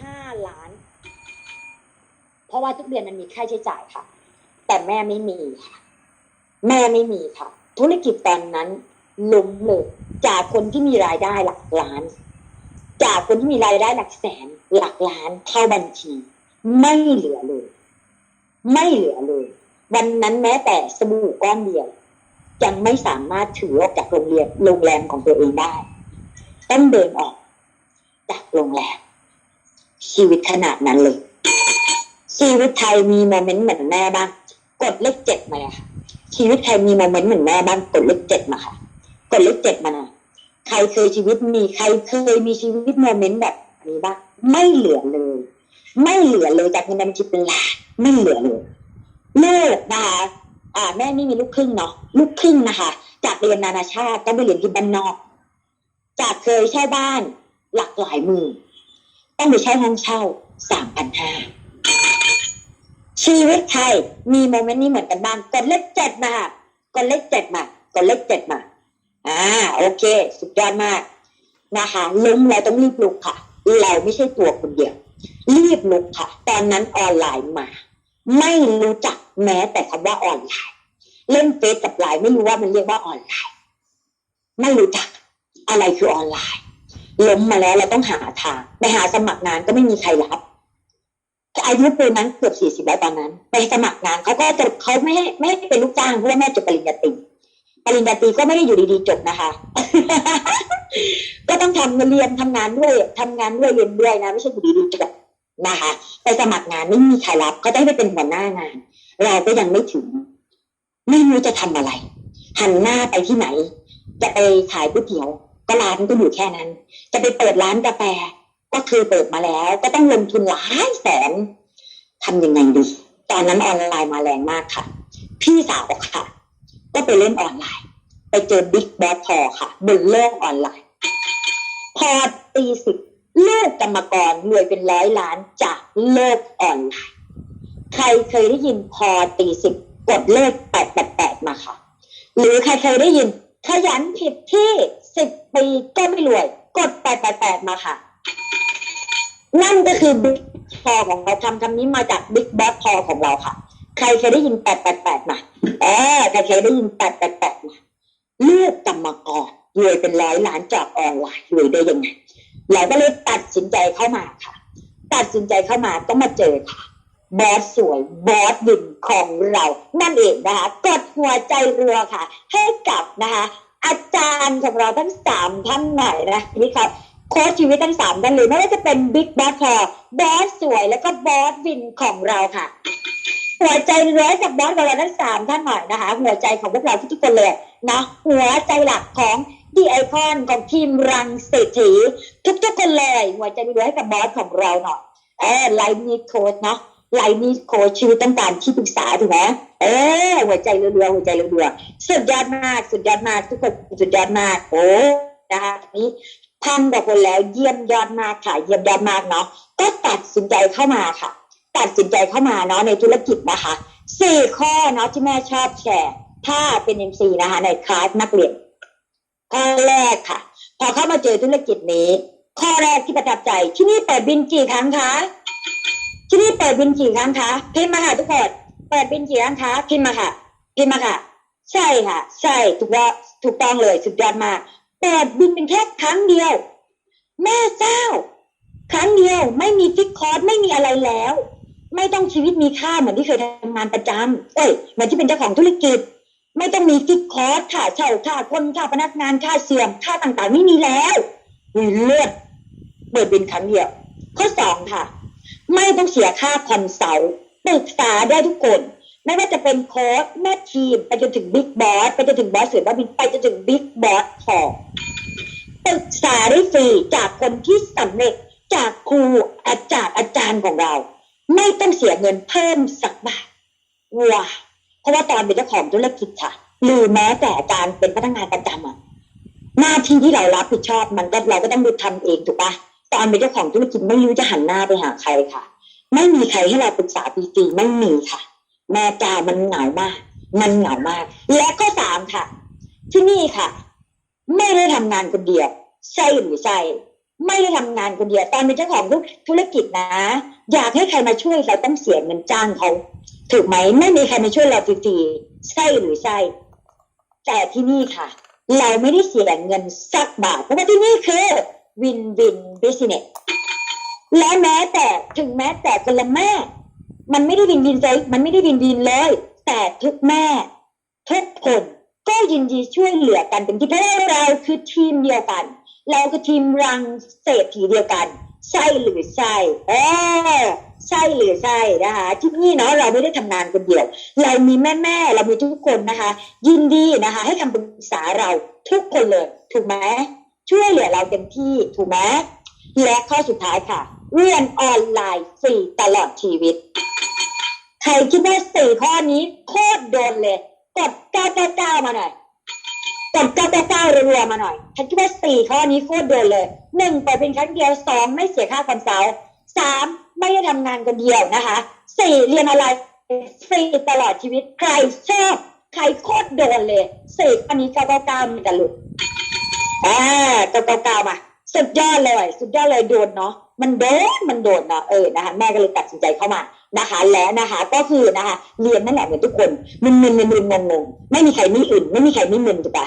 ห้าล้าน เพราะว่าทุกเดือนมันมีค่าใช้จ่ายค่ะ แต่แม่ไม่มีค่ะ แม่ไม่มีค่ะ ธุรกิจตอนนั้นล้มเลยจากคนที่มีรายได้หลักล้าน จากคนที่มีรายได้หลักแสน หลักล้านเข้าบัญชี ไม่เหลือเลย ไม่เหลือเลย วันนั้นแม้แต่สบู่ก้อนเดียวยังไม่สามารถถือออกจากโรงเรียนโรงแรมของตัวเองได้ ต้องเดินออกจากโรงแรม ชีวิตขนาดนั้นเลย ชีวิตไทยมีโมเมนต์เหมือนแม่บ้างกดเลขเจ็ดมาเลยค่ะชีวิตไทยมีโมเมนต์เหมือนแม่บ้างกดเลขเจ็ดมาค่ะกดเลขเจ็ดมานะใครเคยชีวิตมีใครเคยมีชีวิตโมเมนต์แบบนี้บ้างไม่เหลือเลย ไม่เหลือเลยจากเงินในบัญชีเป็นล้านไม่เหลือเลยลูกนะคะอ่า แม่ไม่มีลูกครึ่งเนาะลูกครึ่งนะคะ จากเรียนนานาชาติต้องไปเรียนที่บ้านนอก จากเคยเช่าบ้านหลักหลายหมื่น ต้องไปเช่าห้องเช่าสามพันห้าชีวิตไทยมีโมเมนต์นี้เหมือนกันบ้างกดเลขเจ็ดมาค่ะกดเลขเจ็ดมากดเลขเจ็ดมาอ่าโอเค สุดยอดมากนะคะล้มแล้วต้องรีบลุกค่ะ เราไม่ใช่ตัวคนเดียว รีบลุกค่ะ ตอนนั้นออนไลน์มา ไม่รู้จักแม้แต่คำว่าออนไลน์ เล่นเฟซกับไลน์ไม่รู้ว่ามันเรียกว่าออนไลน์ ไม่รู้จักอะไรคือออนไลน์ ล้มมาแล้วเราต้องหาทางไปหาสมัครงานก็ไม่มีใครรับอายุปูนนั้นเกือบสี่สิบแล้วตอนนั้น ไปสมัครงานเขาก็จะเขาไม่ให้ไม่ให้เป็นลูกจ้างเพราะว่าแม่จบปริญญาตรีปริญญาตรีก็ไม่ได้อยู่ดีๆจบนะคะ ก็ต้องทำเรียนทำงานด้วยทำงานด้วยเรียนด้วยนะไม่ใช่อยู่ดีๆจบนะคะ ไปสมัครงานไม่มีใครรับเขาได้ไปเป็นหัวหน้างาน เราก็ยังไม่ถึง ไม่รู้จะทำอะไร หันหน้าไปที่ไหน จะไปขายก๋วยเตี๋ยว ก็ร้านก็อยู่แค่นั้น จะไปเปิดร้านกาแฟก็คือเปิดมาแล้ว ก็ต้องลงทุนหลายแสนทำยังไงดี ตอนนั้นออนไลน์มาแรงมากค่ะ พี่สาวค่ะ ก็ไปเล่นออนไลน์ ไปเจอบิ๊กแบอสพอค่ะ บนโลกออนไลน์ พอตีสิบลูกกรรมกรรวยเป็นร้อยล้านจากโลกออนไลน์ ใครเคยได้ยินพอตีสิบกดเลขแปดแปดแปดมาค่ะ หรือใครเคยได้ยินขยันผิดที่ สิบปีก็ไม่รวย กดแปดแปดแปดมาค่ะ นั่นก็คือบิ๊กพอของเราทำคำนี้มาจากบิ๊กบอสพอของเราค่ะ ใครเคยได้ยินแปดแปดแปดมาเออใครเคยได้ยินแปดแปดแปดมาลูกกรรมกรรวยเป็นร้อยล้านจากออนไลน์รวยได้ยังไงเราก็เลยตัดสินใจเข้ามาค่ะ ตัดสินใจเข้ามาต้องมาเจอค่ะบอสสวยบอสวินของเรา นั่นเองนะคะ กดหัวใจเรือค่ะ ให้กับนะคะ อาจารย์ของเราทั้งสามท่านหน่อยนะนี่ครับโค้ชชีวิตทั้งสามท่านเลยไม่ว่าจะเป็นบิ๊กบอสพอบอสสวยแล้วก็บอสวินของเราค่ะ หัวใจรือให้กับบอสของเราทั้งสามท่านหน่อยนะคะ หัวใจของพวกเราทุกคนเลยนะหัวใจหลักของดีไอคอนของทีมรังเศรษฐีทุกๆคนเลย หัวใจรือให้กับบอสของเราหน่อยเออไลน์มีโค้ชเนาะ ไลน์นี้โค้ชชีวิตต้องการที่ปรึกษาถูกไหมเออหัวใจเรือๆหัวใจเรือๆสุดยอดมาก สุดยอดมากทุกคนสุดยอดมากโอ้นะคะนี้พันกว่าคนแล้วเยี่ยมยอดมากค่ะเยี่ยมยอดมากเนาะก็ตัดสินใจเข้ามาค่ะ ตัดสินใจเข้ามาเนาะในธุรกิจนะคะสี่ข้อเนาะที่แม่ชอบแชร์ถ้าเป็น MC นะคะในคลาสนักเรียนข้อแรกค่ะ พอเข้ามาเจอธุรกิจนี้ ข้อแรกที่ประทับใจที่นี่เปิดบินกี่ครั้งคะ ที่นี่เปิดบินกี่ครั้งคะพิมพ์มาค่ะทุกคนเปิดบินกี่ครั้งคะพิมพ์มาค่ะพิมพ์มาค่ะ ใช่ค่ะ ใช่ถูกว่าถูกต้องเลยสุดยอดมากเปิดบินเป็นแค่ครั้งเดียว แม่เจ้า ครั้งเดียวไม่มีฟิกคอร์สไม่มีอะไรแล้ว ไม่ต้องชีวิตมีค่าเหมือนที่เคยทำงานประจำเอ้ยเหมือนที่เป็นเจ้าของธุรกิจ ไม่ต้องมีฟิกคอร์สค่าเช่าค่าคนค่าพนักงานค่าเสื่อมค่าต่างๆ ไม่มีแล้วอุ๊ยเลือดเปิดบินครั้งเดียวข้อสองค่ะ ไม่ต้องเสียค่าคอนซัลท์ปรึกษาได้ทุกคน ไม่ว่าจะเป็นโค้ชแม่ทีมไปจนถึงบิ๊กบอสไปจนถึงบอสเสือบ้าบินไปจนถึงบิ๊กบอสพองปรึกษาได้ฟรีจากคนที่สำเร็จจากครูอาจารย์อาจารย์ของเรา ไม่ต้องเสียเงินเพิ่มสักบาทว้าเพราะว่าตอนเป็นเจ้าของธุรกิจค่ะ หรือแม้แต่การเป็นพนักงานประจำอะหน้าที่ที่เรารับผิดชอบมันก็เราก็ต้องดูทำเองถูกปะ ตอนเป็นเจ้าของธุรกิจไม่รู้จะหันหน้าไปหาใครค่ะ ไม่มีใครให้เราปรึกษาฟรีๆไม่มีค่ะ แม่จ้ามันเหงามาก มันเหงามาก และข้อสามค่ะ ที่นี่ค่ะ ไม่ได้ทำงานคนเดียวใช่หรือใช่ไม่ได้ทำงานคนเดียวตอนเป็นเจ้าของธุรกิจนะ อยากให้ใครมาช่วยเราต้องเสียเงินจ้างเขาถูกไหมไม่มีใครมาช่วยเราฟรีๆใช่หรือใช่แต่ที่นี่ค่ะ เราไม่ได้เสียเงินสักบาทเพราะว่าที่นี่คือ วินวินบิสเนสและแม้แต่ถึงแม้แต่คนละแม่ มันไม่ได้วินวินใจมันไม่ได้วินวินเลย แต่ทุกแม่ทุกคนก็ยินดีช่วยเหลือกันเป็นที่เพราะเราคือทีมเดียวกัน เราคือทีมรังเศรษฐีเดียวกัน ใช่หรือใช่เออใช่หรือใช่นะคะที่นี่เนาะเราไม่ได้ทำงานคนเดียว เรามีแม่แม่เรามีทุกคนนะคะ ยินดีนะคะ ให้คำปรึกษาเราทุกคนเลยถูกไหม ช่วยเหลือเราเต็มที่ถูกไหมและข้อสุดท้ายค่ะ เรียนออนไลน์ฟรีตลอดชีวิต ใครคิดว่าสี่ข้อนี้โคตรโดนเลย กด999มาหน่อยกด999รัวๆมาหน่อยฉันคิดว่าสี่ข้อนี้โคตรโดนเลยหนึ่งเปิดเป็นครั้งเดียวสองไม่เสียค่าคอนซัลท์สามไม่ได้ทำงานคนเดียวนะคะสี่เรียนออนไลน์ฟรีตลอดชีวิตใครชอบใครโคตรโดนเลยสี่ข้อนี้999มีแต่หลุด อ่า999มาสุดยอดเลย สุดยอดเลยโดนเนาะมันโดนมันโดนเนาะเออนะคะแม่ก็เลยตัดสินใจเข้ามานะคะ และนะคะก็คือนะคะ เรียนนั่นแหละเหมือนทุกคนมึนมึนมึนมึนงงงไม่มีใครไม่อื่น ไม่มีใครไม่มึนถูกปะ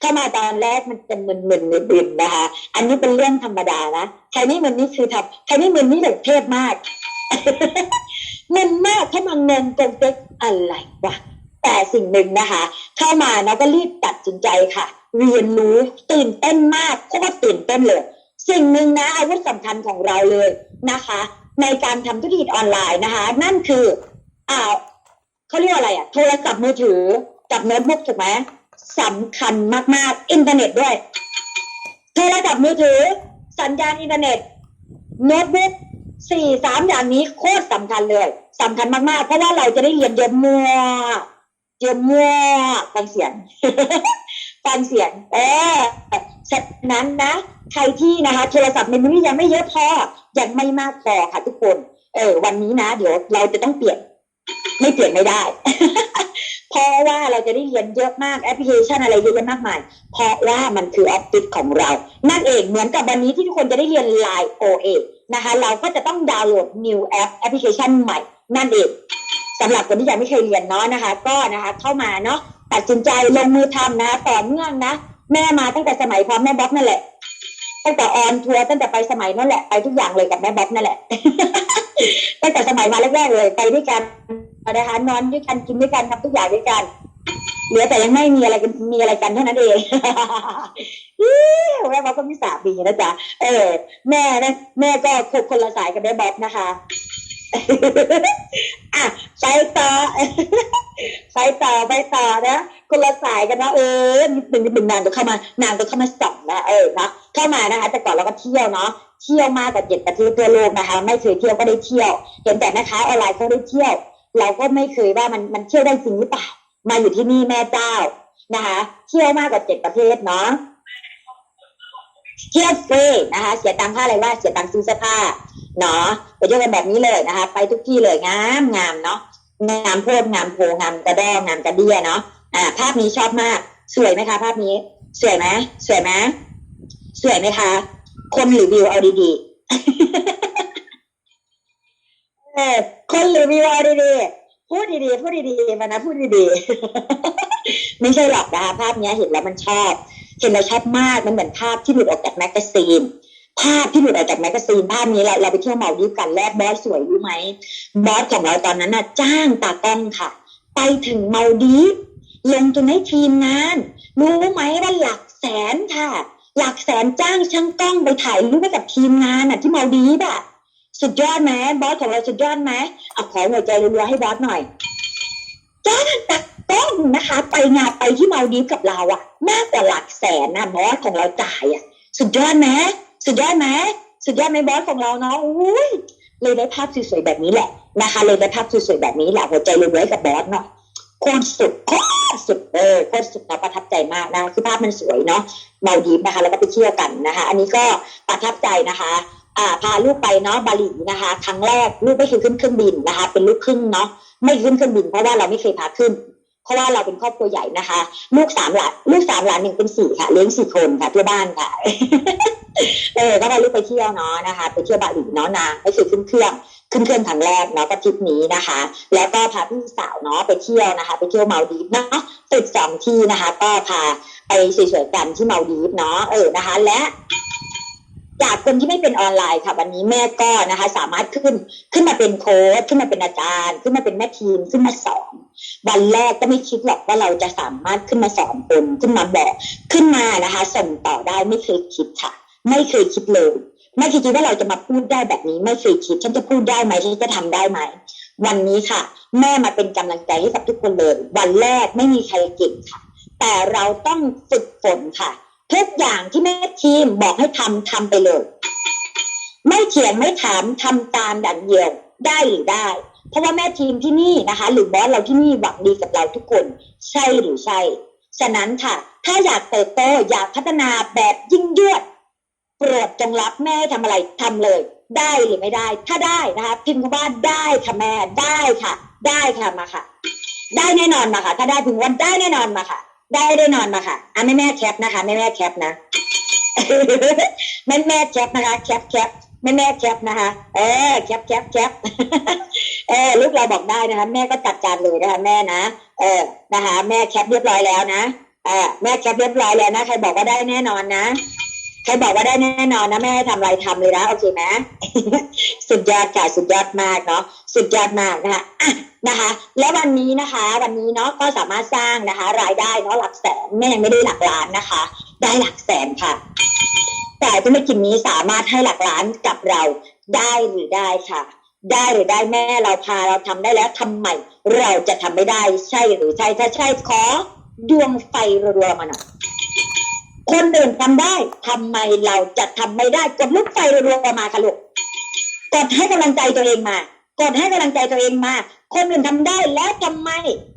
เข้ามาตอนแรกมันจะมึนมึนมึนมึนนะคะ อันนี้เป็นเรื่องธรรมดานะใครไม่มึนนี่คือทำใครไม่มึนนี่แบบเทพมากมึนมากถ้ามางงกงเต็กอะไรวะแต่สิ่งหนึ่งนะคะ เข้ามานะก็รีบตัดสินใจค่ะ เรียนรู้ตื่นเต้นมากโคตรตื่นเต้นเลย สิ่งหนึ่งนะอาวุธสำคัญของเราเลยนะคะ ในการทำธุรกิจออนไลน์นะคะ นั่นคืออ่าเขาเรียกว่าอะไรอะโทรศัพท์มือถือกับโน้ตบุ๊กถูกไหมสำคัญมากๆ อินเทอร์เน็ตด้วย โทรศัพท์มือถือ สัญญาณอินเทอร์เน็ตโน้ตบุ๊กสี่สามอย่างนี้โคตรสำคัญเลยสำคัญมากๆ เพราะว่าเราจะได้เรียนเยอะมากเยอะมากฟังเสียง ฟังเสียงเออฉะนั้นนะ ใครที่นะคะโทรศัพท์ในมือยังไม่เยอะพอยังไม่มากพอค่ะทุกคน เออ วันนี้นะ เดี๋ยวเราจะต้องเปลี่ยน ไม่เปลี่ยนไม่ได้ เพราะว่าเราจะได้เรียนเยอะมากแอปพลิเคชันอะไรเยอะแยะมากมาย เพราะว่ามันคือออฟฟิศของเรา นั่นเองเหมือนกับวันนี้ที่ทุกคนจะได้เรียน Line OA นะคะ เราก็จะต้องดาวน์โหลด new app แอปพลิเคชันใหม่ นั่นเองสำหรับคนที่ยังไม่เคยเรียนเนาะนะคะ ก็นะคะเข้ามาเนาะ ตัดสินใจลงมือทำนะต่อเนื่องนะ แม่มาตั้งแต่สมัยพร้อมแม่บ๊อบนั่นแหละตั้งแต่ออนทัวร์ตั้งแต่ไปสมัยนั่นแหละไปทุกอย่างเลยกับแม่บ๊อบนั่นแหละตั้งแต่สมัยมาแรกๆเลยไปด้วยกันนะคะนอนด้วยกันกินด้วยกันทำทุกอย่างด้วยกันเหลือแต่ยังไม่มีอะไรกันมีอะไรกันเท่านั้นเองแม่บ๊อบก็มีสามีนะจ๊ะเออ แม่นะแม่ก็คบคนละสายกับแม่บ๊อบนะคะอะไปต่อ ไปต่อไปต่อนะคนละสายกันนะเออหนึ่งนิดหนึ่งนางก็เข้ามานางก็เข้ามาสองนะเออนะเข้ามานะคะแต่ก่อนเราก็เที่ยวเนาะเที่ยวมากกว่าเจ็ดประเทศทั่วโลกนะคะ ไม่เคยเที่ยวก็ได้เที่ยวเห็นแต่แม่ค้าออนไลน์เขาได้เที่ยว เราก็ไม่เคยว่ามันมันเที่ยวได้จริงหรือเปล่ามาอยู่ที่นี่แม่เจ้านะคะเที่ยวมากกว่าเจ็ดประเทศเนาะเที่ยวฟรีนะคะเสียตังค่าอะไรว่าเสียตังค์ซื้อเสื้อผ้าเนาะไปเที่ยวกันแบบนี้เลยนะคะ ไปทุกที่เลยงามงามเนาะ งามโพดงามโพงามกระแดงงามกระเดี้ยเนาะอ่า ภาพนี้ชอบมาก สวยไหมคะ ภาพนี้ สวยไหมสวยไหมสวยไหมคะ คนหรีวิวเอาดีๆเออคนหรีวิวเอาดีๆพูดดีๆพูดดีๆมานะพูดดีๆไม่ใช่หรอกนะคะภาพนี้เห็นแล้วมันชอบ เห็นแล้วชอบมากมันเหมือนภาพที่หลุดออกจากแมกกาซีน ภาพที่หลุดออกจากแมกกาซีนภาพนี้เราเราไปเที่ยวเมาดีฟกันแรกบอสสวยรู้ไหมบอสของเราตอนนั้นน่ะจ้างตากล้องค่ะ ไปถึงเมาดีฟลงทุนให้ทีมงาน รู้ไหมว่าหลักแสนค่ะ หลักแสนจ้างช่างกล้องไปถ่ายรูปให้กับทีมงานน่ะ ที่เมาดีฟอะสุดยอดไหมบอสของเราสุดยอดไหมเอาขอหัวใจรัวๆให้บอสหน่อยจ้างตากล้องนะคะ ไปงานไปที่เมาดีฟกับเราอะมากกว่าหลักแสนนะบอสของเราจ่ายอะสุดยอดไหม สุดยอดไหมสุดยอดไหมบอสของเราเนาะอุ้ยเลยได้ภาพสวยๆแบบนี้แหละนะคะ เลยได้ภาพสวยๆแบบนี้แหละหัวใจรวยๆกับบอสเนาะโคตรสุดโคตรสุดเออโคตรสุดเราประทับใจมากนะคือภาพมันสวยเนาะเมาดีนะคะ แล้วก็ไปเที่ยวกันนะคะ อันนี้ก็ประทับใจนะคะอ่าพาลูกไปเนาะบาหลีนะคะ ครั้งแรกลูกไม่เคยขึ้นเครื่องบินนะคะ เป็นลูกครึ่งเนาะไม่ขึ้นเครื่องบินเพราะว่าเราไม่เคยพาขึ้น ราะว่าเราเป็นครอบครัวใหญ่นะคะ ลูกสามหลานลูกสามหลานหนึ่งเป็นสี่ค่ะ เลี้ยงสี่คนค่ะทั่วบ้านค่ะเออก็พาลูกไปเที่ยวเนาะนะคะ ไปเที่ยวบาหลีเนาะนางไม่เคยขึ้นเครื่องขึ้นเครื่องครั้งแรกเนาะก็ทริปนี้นะคะ แล้วก็พาพี่สาวเนาะไปเที่ยวนะคะ ไปเที่ยวมาลดีฟเนาะติดสองที่นะคะ ก็พาไปสวยๆกันที่มาลดีฟเนาะเออนะคะ และ จากคนที่ไม่เป็นออนไลน์ค่ะ วันนี้แม่ก็นะคะ สามารถขึ้นขึ้นมาเป็นโค้ชขึ้นมาเป็นอาจารย์ ขึ้นมาเป็นแม่ทีมขึ้นมาสอนวันแรกก็ไม่คิดหรอกว่าเราจะสามารถขึ้นมาสอนคนขึ้นมาบอกขึ้นมานะคะ ส่งต่อได้ไม่เคยคิดค่ะ ไม่เคยคิดเลยไม่เคยคิดว่าเราจะมาพูดได้แบบนี้ ไม่เคยคิด ฉันจะพูดได้ไหมฉันจะทำได้ไหมวันนี้ค่ะ แม่มาเป็นกำลังใจให้กับทุกคนเลย วันแรกไม่มีใครเก่งค่ะ แต่เราต้องฝึกฝนค่ะ ทุกอย่างที่แม่ทีมบอกให้ทำทำไปเลย ไม่เถียงไม่ถามทำตามดันเดียวได้หรือได้ เพราะว่าแม่ทีมที่นี่นะคะ หรือบอสเราที่นี่หวังดีกับเราทุกคน ใช่หรือใช่ฉะนั้นค่ะ ถ้าอยากเติบโตอยากพัฒนาแบบยิ่งยวดโปรดจงรับแม่ให้ทำอะไรทำเลย ได้หรือไม่ได้ ถ้าได้นะคะพิมพ์คำว่าได้ค่ะแม่ได้ค่ะ ได้ค่ะมาค่ะ ได้แน่นอนมาค่ะ ถ้าได้พิมพ์ว่าได้แน่นอนมาค่ะ ได้แน่นอนมาค่ะอะแม่แม่แคปนะคะแม่แม่แคปนะแม่แม่แคปนะคะแคปแคปแม่แม่แคปนะคะ เออแคปแคปแคปเออลูกเราบอกได้นะคะ แม่ก็จัดการเลยนะคะ แม่นะเออนะคะ แม่แคปเรียบร้อยแล้วนะเออแม่แคปเรียบร้อยแล้วนะใครบอกว่าได้แน่นอนนะ ใครบอกว่าได้แน่นอนนะแม่ให้ทำอะไรทำเลยนะโอเคไหม สุดยอดค่ะสุดยอดมากเนาะสุดยอดมากนะคะอะนะคะ และวันนี้นะคะ วันนี้เนาะก็สามารถสร้างนะคะ รายได้เนาะหลักแสนแม่ยังไม่ได้หลักล้านนะคะ ได้หลักแสนค่ะ แต่ธุรกิจนี้สามารถให้หลักล้านกับเราได้หรือได้ค่ะ ได้หรือได้แม่เราพาเราทำได้แล้วทำไมเราจะทำไม่ได้ใช่หรือใช่ถ้าใช่ขอดวงไฟรัวๆมาหน่อย คนอื่นทำได้ทำไมเราจะทำไม่ได้กดลูกไฟรัวๆมาค่ะลูกกดให้กำลังใจตัวเองมากดให้กำลังใจตัวเองมา คนอื่นทำได้แล้วทำไม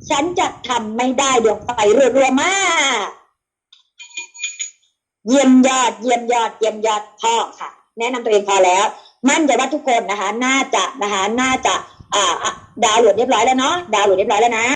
ฉันจะทำไม่ได้ดวงไฟรัวๆมาเยี่ยมยอดเยี่ยมยอดเยี่ยมยอดพ่อค่ะ แนะนำตัวเองพอแล้ว มั่นใจว่าทุกคนนะคะ น่าจะนะคะ น่าจะ อ่าดาวโหลดเรียบร้อยแล้วเนาะดาวโหลดเรียบร้อยแล้วนะ